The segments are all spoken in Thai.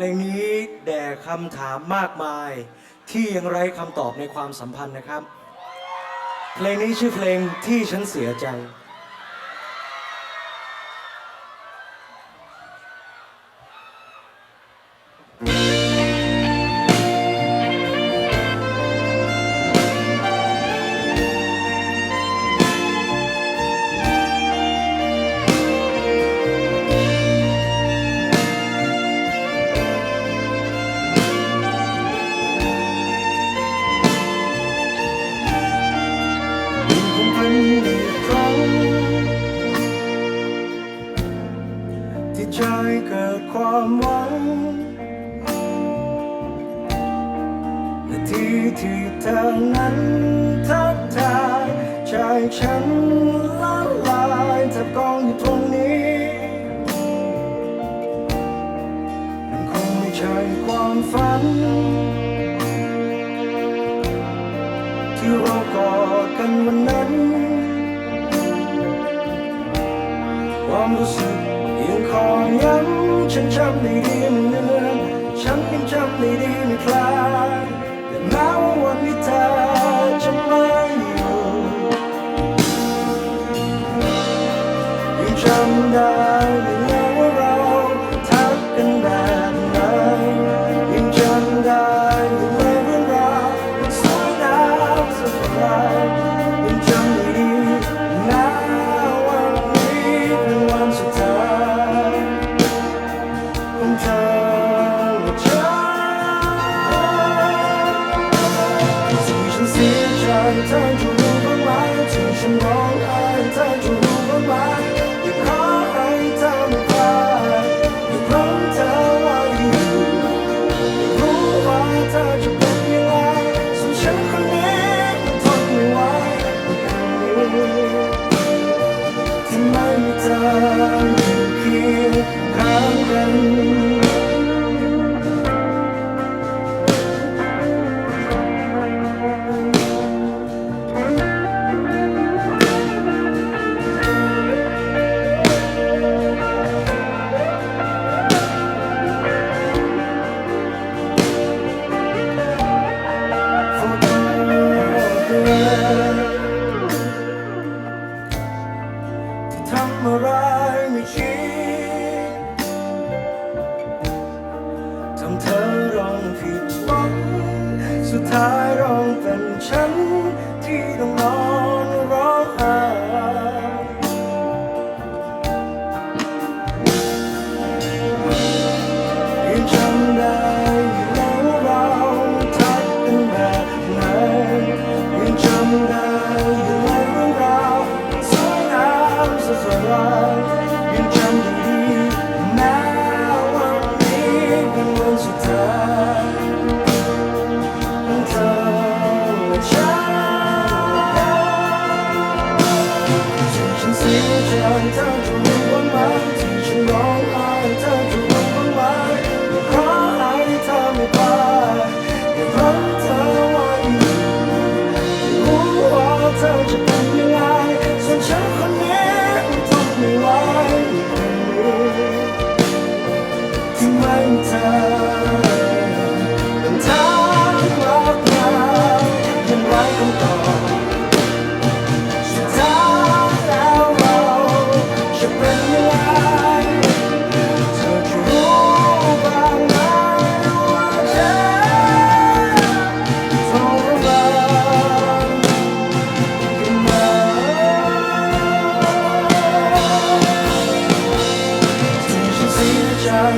พลงนี้แด่คำถามมากมาย ที่ยังไร้คำตอบในความสัมพันธ์นะครับ เพลงนี้ชื่อเพลงที่ฉันเสียใจ ใจเกิดความหวังนาทีที่เธอนั้นทักทายใจฉันละลายถ้ากองอยู่ตรงนี้มันคงไม่ใช่ความฝัน ที่เรากอดกันวันนั้น ความรู้สึก ยังฉันจำได้ดีเหมือนเนื่อนฉันยังจำได้ดีไม่คลาดแต่แม้ว่าวันนี้เธอจะมา เธอ สุดท้ายเราเป็นฉันที่ต้องรอ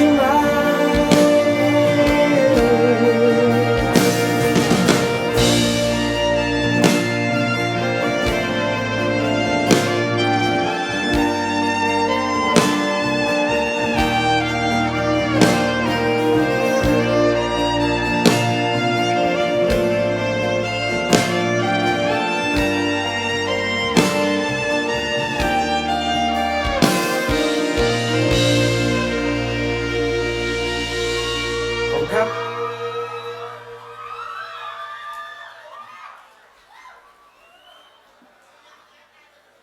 うん。 ครับ